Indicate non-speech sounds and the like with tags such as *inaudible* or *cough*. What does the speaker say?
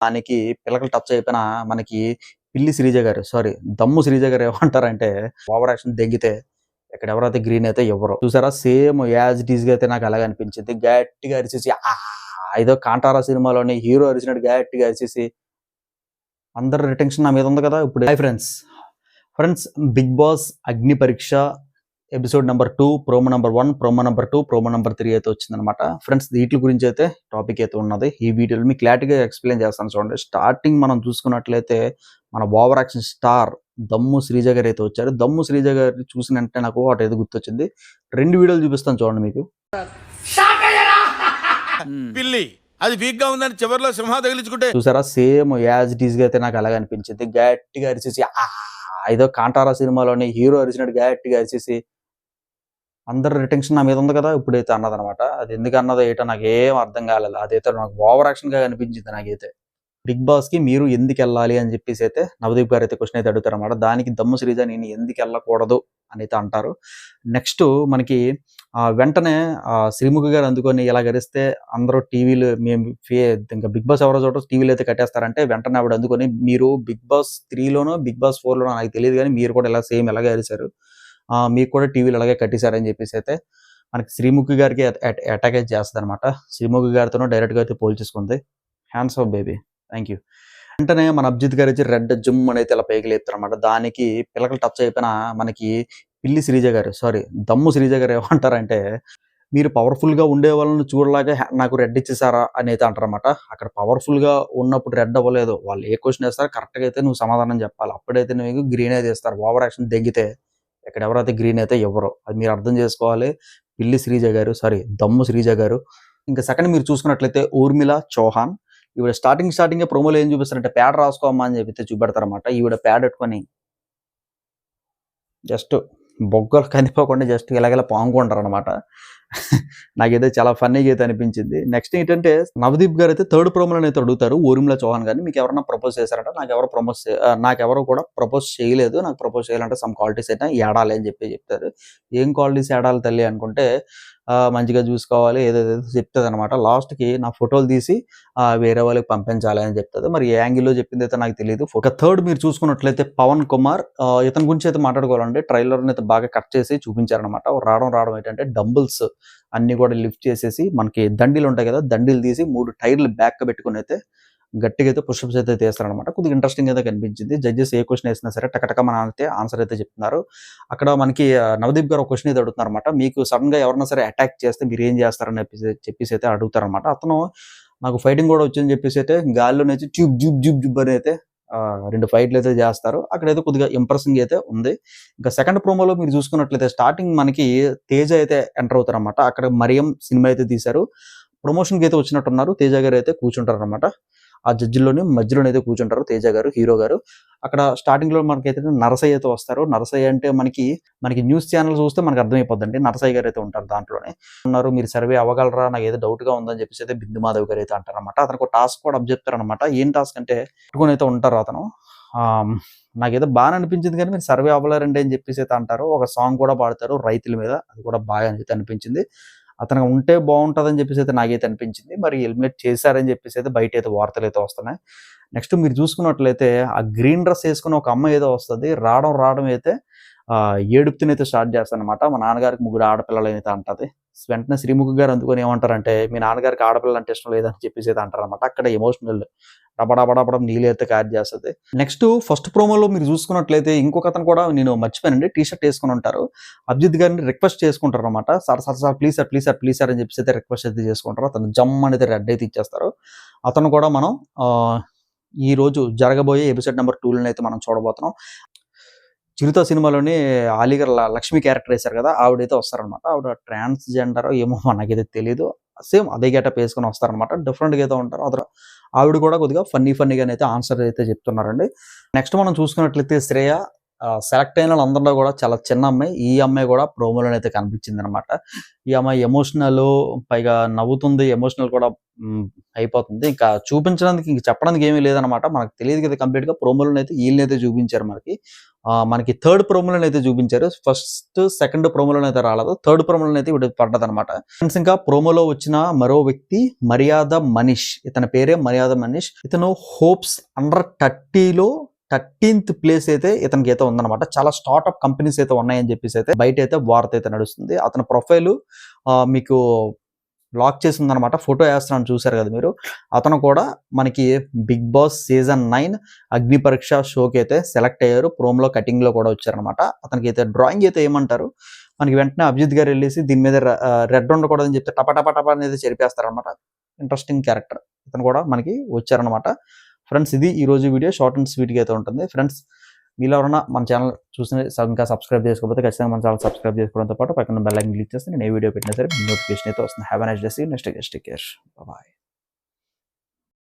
దానికి పిల్లకలు టచ్ అయిపోయిన మనకి పిల్లి శ్రీజ గారు సారీ దమ్ము శ్రీజ గారు ఏమంటారంటే ఓవర్ యాక్షన్ దెంగితే ఇక్కడ ఎవరైతే గ్రీన్ అయితే ఎవరు చూసారా? సేమ్ యాజ్ ఇట్గా అయితే నాకు అలాగే అనిపించింది. గట్టిగా అరిచేసి ఏదో కాంటారా సినిమాలోని హీరో అరిచినట్టు గట్టిగా అరిచేసి అందరు రిటెన్షన్ నా మీద ఉంది కదా ఇప్పుడు. Hi friends friends Big Boss Agni Pariksha episode number two promo number one promo number two promo number three అయితే వచ్చిందనమాట ఫ్రెండ్స్ వీటి గురించి అయితే టాపిక్ అయితే ఉన్నది. ఈ వీడియోలో మీకు క్లారిటీగా ఎక్స్ప్లెయిన్ చేస్తాను చూడండి. స్టార్టింగ్ మనం చూసుకున్నట్లయితే మన ఓవర్ యాక్షన్ స్టార్ దమ్ము శ్రీజ గారు అయితే వచ్చారు. దమ్ము శ్రీజ గారిని చూసిన వెంటనే నాకు ఒకటి అయితే గుర్తొచ్చింది. రెండు వీడియోలు చూపిస్తాను చూడండి మీకు. *laughs* పిల్లి అది వీక్గా ఉందని చివరిలో సింహ తగిలించుకుంటే చూసారా? సేమ్ యాజ్ ఇట్ ఈస్గా అయితే నాకు అలాగే అనిపించింది. గట్టిగా అరిచేసి "ఆ" ఏదో కాంటారా సినిమాలోని హీరో అరిచినట్టు గట్టిగా అరిచేసి అందరు రిటెన్షన్ నా మీద ఉంది కదా ఇప్పుడైతే అన్నదనమాట. అది ఎందుకు అన్నదో ఏటో నాకు ఏం అర్థం కాలేదు. అదైతే నాకు ఓవర్ యాక్షన్గా అనిపించింది నాకైతే. బిగ్ బాస్కి మీరు ఎందుకు వెళ్ళాలి అని చెప్పేసి అయితే నవదీప్ గారు అయితే క్వశ్చన్ అయితే అడుగుతారనమాట దానికి దమ్ము శ్రీజ నేను ఎందుకు వెళ్ళకూడదు అని అయితే అంటారు. నెక్స్ట్ మనకి ఆ, వెంటనే శ్రీముఖి గారు అందుకొని ఇలా గరిస్తే అందరూ టీవీలు మేము ఇంకా బిగ్ బాస్ ఎవరో చోట టీవీలు అయితే కట్టేస్తారంటే వెంటనే ఆవిడ అందుకొని మీరు బిగ్ బాస్ త్రీలోనో బిగ్ బాస్ ఫోర్లోనో నాకు తెలియదు కానీ మీరు కూడా ఇలా సేమ్ ఎలా అరిశారు. మీకు కూడా టీవీలు అలాగే కట్టేశారని చెప్పేసి అయితే మనకి శ్రీముఖి గారికి అటాక్ అయితే చేస్తుంది అనమాట శ్రీముఖి గారితో డైరెక్ట్గా అయితే పోల్చేసుకుంది hands off baby thank you వెంటనే మన అభిజిత్ గారు వచ్చి రెడ్ జిమ్ అనేది ఇలా పైకి లేపుతారనమాట దానికి పిల్లకలు టచ్ అయిపోయిన మనకి పిల్లి శ్రీజ గారు సారీ దమ్ము శ్రీజ గారు ఏమంటారంటే మీరు పవర్ఫుల్గా ఉండే వాళ్ళని చూడలాగా నాకు రెడ్ ఇచ్చేసారా అని అయితే అంటారన్నమాట. అక్కడ పవర్ఫుల్గా ఉన్నప్పుడు రెడ్ అవ్వలేదు. వాళ్ళు ఏ క్వశ్చన్ వేస్తారో కరెక్ట్గా అయితే నువ్వు సమాధానం చెప్పాలి. అప్పుడైతే నీకు గ్రీన్ అయితే ఇస్తారు ఓవర్ యాక్షన్ దెంగితే ఇక్కడ ఎవరైతే గ్రీన్ అయితే ఎవరు అది మీరు అర్థం చేసుకోవాలి. పిల్లి శ్రీజ గారు సారీ దమ్ము శ్రీజ గారు. ఇంకా సెకండ్ మీరు చూసుకున్నట్లయితే ఊర్మిళ చౌహాన్. ఈవిడ స్టార్టింగ్ స్టార్టింగ్ ప్రోమోలో ఏం చూపిస్తారంటే ప్యాడ్ రాసుకోమ్మా అని చెప్పి చూపెడతారన్నమాట. ఈవిడ ప్యాడ్ పెట్టుకొని జస్ట్ బొగ్గలు కనిపోకుండా జస్ట్ ఇలాగెలా పాముకుంటారు అనమాట నాకైతే చాలా ఫన్నీగా అయితే అనిపించింది. నెక్స్ట్ ఏంటంటే నవదీప్ గారు అయితే థర్డ్ ప్రోమోలో అయితే అడుగుతారు ఊరిమిలా చౌహాన్ గారిని. మీకు ఎవరైనా ప్రపోజ్ చేశారంటే? నాకు ఎవరు ప్రమోజ్ నాకు ఎవరు కూడా ప్రపోజ్ చేయలేదు. నాకు ప్రపోజ్ చేయాలంటే సమ్ క్వాలిటీస్ అయితే ఏడాలి అని చెప్పి చెప్తారు. ఏం క్వాలిటీస్ ఏడాలి తల్లి అనుకుంటే మంచిగా చూసుకోవాలి ఏదేదో చెప్తుంది అనమాట లాస్ట్కి నా ఫోటోలు తీసి వేరే వాళ్ళకి పంపించాలి అని చెప్తుంది. మరి ఏ యాంగిల్లో చెప్పింది అయితే నాకు తెలియదు ఒక థర్డ్ మీరు చూసుకున్నట్లయితే పవన్ కుమార్ ఇతని గురించి అయితే మాట్లాడుకోవాలంటే ట్రైలర్ అయితే బాగా కట్ చేసి చూపించారనమాట రావడం రావడం ఏంటంటే డంబుల్స్ అన్ని కూడా లిఫ్ట్ చేసేసి మనకి దండీలు ఉంటాయి కదా దండీలు తీసి మూడు టైర్లు బ్యాక్ పెట్టుకుని అయితే గట్టిగా అయితే పుషప్స్ అయితే తీస్తారనమాట కొద్దిగా ఇంట్రెస్టింగ్ అయితే కనిపించింది. జడ్జెస్ ఏ క్వశ్చన్ వేసినా సరే టకటక మన అయితే ఆన్సర్ అయితే చెప్తున్నారు. అక్కడ మనకి నవదీప్ గారు ఒక క్వశ్చన్ అయితే అడుగుతున్నారు అనమాట మీకు సడన్గా ఎవరైనా సరే అటాక్ చేస్తే మీరు ఏం చేస్తారని చెప్పేసి చెప్పేసి అయితే అడుగుతారనమాట అతను నాకు ఫైటింగ్ కూడా వచ్చిందని చెప్పేసి అయితే గాల్లో నుంచి ట్యూబ్ జూబ్ జూబ్ జూబ్ అని అయితే రెండు ఫైట్లు అయితే చేస్తారు. అక్కడైతే కొద్దిగా ఇంప్రెసింగ్ అయితే ఉంది. ఇంకా సెకండ్ ప్రోమోలో మీరు చూసుకున్నట్లయితే స్టార్టింగ్ మనకి తేజ అయితే ఎంటర్ అవుతారు అనమాట అక్కడ మరియం సినిమా అయితే తీశారు. ప్రమోషన్కి అయితే వచ్చినట్టున్నారు. తేజ గారు అయితే కూర్చుంటారు అనమాట ఆ జడ్జిలోని మధ్యలోనే అయితే కూర్చుంటారు తేజ గారు హీరో గారు. అక్కడ స్టార్టింగ్లో మనకైతే నరసయ్య అయితే వస్తారు. నరసయ్య అంటే మనకి మనకి న్యూస్ ఛానల్ చూస్తే మనకి అర్థమైపోద్దండి. నరసయ్య గారు అయితే ఉంటారు దాంట్లోనే. ఉన్నారు మీరు సర్వే అవ్వగలరా? నాకు ఏదో డౌట్గా ఉందని చెప్పేసి అయితే బిందు మాధవ్ గారు అయితే అంటారనమాట అతనికి ఒక టాస్క్ కూడా అప్ చెప్తారనమాట ఏం టాస్క్ అంటే పెట్టుకొని అయితే ఉంటారు అతను. ఆ, నాకేదో బాగా అనిపించింది కానీ మీరు సర్వే అవ్వలేరండి అని చెప్పేసి అయితే అంటారు. ఒక సాంగ్ కూడా పాడతారు రైతుల మీద. అది కూడా బాగా అయితే అనిపించింది. అతను ఉంటే బాగుంటుందని చెప్పేసి అయితే నాకైతే అనిపించింది. మరి ఎలిమినేట్ చేశారని చెప్పేసి అయితే బయట అయితే వార్తలు అయితే వస్తున్నాయి. నెక్స్ట్ మీరు చూసుకున్నట్లయితే ఆ గ్రీన్ డ్రెస్ వేసుకుని ఒక అమ్మాయి ఏదో వస్తుంది. రావడం రావడం అయితే ఏడుపుతూనైతే స్టార్ట్ చేస్తాను అనమాట మా నాన్నగారికి ముగ్గురు ఆడపిల్లలు అయితే అంటది. వెంటనే శ్రీముఖి గారు అందుకొని ఏమంటారంటే మీ నాన్నగారికి ఆడపిల్లలు అంటే ఇష్టం లేదని చెప్పేసి అయితే అంటారనమాట అక్కడ ఎమోషనల్ డబడబడబడం నీళ్ళు అయితే చేస్తుంది. నెక్స్ట్ ఫస్ట్ ప్రోమోలో మీరు చూసుకున్నట్లయితే ఇంకొక అతను కూడా నేను మర్చిపోయానండి. టీ షర్ట్ వేసుకుని ఉంటారు. అభిజిత్ గారిని రిక్వెస్ట్ చేసుకుంటారు అనమాట sir sir sir please sir please sir please sir అని చెప్పేసి అయితే రిక్వెస్ట్ అయితే చేసుకుంటారు. అతను జమ్ అనేది రెడ్ అయితే ఇచ్చేస్తారు. అతను కూడా మనం ఆ, ఈ రోజు జరగబోయే ఎపిసోడ్ నెంబర్ టూలని అయితే మనం చూడబోతున్నాం. చిరుత సినిమాలోని అలీగర్ ల- లక్ష్మి క్యారెక్టర్ వేశారు కదా ఆవిడైతే వస్తారనమాట. ఆవిడ ట్రాన్స్జెండర్ ఏమో మనకైతే తెలియదు సేమ్ అదే గెటప్ వేసుకొని వస్తారనమాట. డిఫరెంట్గా అయితే ఉంటారు. అతను ఆవిడ కూడా కొద్దిగా ఫన్నీ ఫన్నీగా అయితే ఆన్సర్ అయితే చెప్తున్నారండి. నెక్స్ట్ మనం చూసుకున్నట్లయితే శ్రేయ సెలెక్ట్ అయిన వాళ్ళందరిలో కూడా చాలా చిన్న అమ్మాయి. ఈ అమ్మాయి కూడా ప్రోమోలో అయితే కనిపించింది అనమాట ఈ అమ్మాయి ఎమోషనల్ పైగా నవ్వుతుంది ఎమోషనల్ కూడా అయిపోతుంది. ఇంకా చూపించడానికి ఇంక చెప్పడానికి ఏమీ లేదనమాట. మనకు తెలియదు కదా కంప్లీట్గా. ప్రోమోలను అయితే వీళ్ళనైతే అయితే చూపించారు మనకి. మనకి థర్డ్ ప్రోమోలను అయితే చూపించారు. ఫస్ట్ సెకండ్ ప్రోమోలను అయితే రాలేదు. థర్డ్ ప్రోమోలను అయితే ఇప్పుడు పడ్డది అనమాట ఫ్రెండ్స్ ఇంకా ప్రోమోలో వచ్చిన మరో వ్యక్తి మర్యాద మనీష్. ఇతని పేరే మర్యాద మనీష్. ఇతను హోప్స్ అండర్ థర్టీలో థర్టీన్త్ ప్లేస్ అయితే ఇతనికి అయితే ఉందన్నమాట. చాలా స్టార్ట్అప్ కంపెనీస్ అయితే ఉన్నాయని చెప్పేసి అయితే బయట అయితే వార్త అయితే నడుస్తుంది. అతని ప్రొఫైల్ మీకు లాక్ చేసిందనమాట ఫోటో వేస్తున్నాను చూశారు కదా మీరు. అతను కూడా మనకి బిగ్ బాస్ సీజన్ నైన్ అగ్ని పరీక్ష షోకి అయితే సెలెక్ట్ అయ్యారు. ప్రోమ్లో కటింగ్లో కూడా వచ్చారనమాట అతనికి అయితే డ్రాయింగ్ అయితే ఏమంటారు? మనకి వెంటనే అభిజిత్ గారు వెళ్ళేసి దీని మీద రెడ్ ఉండకూడదని చెప్తే టప టప టప అనేది చెరిపేస్తారనమాట ఇంట్రెస్టింగ్ క్యారెక్టర్ ఇతను కూడా మనకి వచ్చారనమాట ఫ్రెండ్స్ ఇది ఈ రోజు వీడియో. షార్ట్ అండ్ స్వీట్గా అయితే ఉంటుంది. ఫ్రెండ్స్ మీలో ఎవరైనా మన ఛానల్ చూసిన ఇంకా సబ్స్క్రైబ్ చేసుకోకపోతే ఖచ్చితంగా మన ఛానల్ సబ్స్క్రైబ్ చేసుకోవడంతో పాటు పక్కన బెల్ ఐకన్ క్లిక్ చేస్తే నేను ఏ వీడియో పెట్టినా సరే నోటిఫికేషన్ అయితే వస్తుంది. Have nice day next guest care bye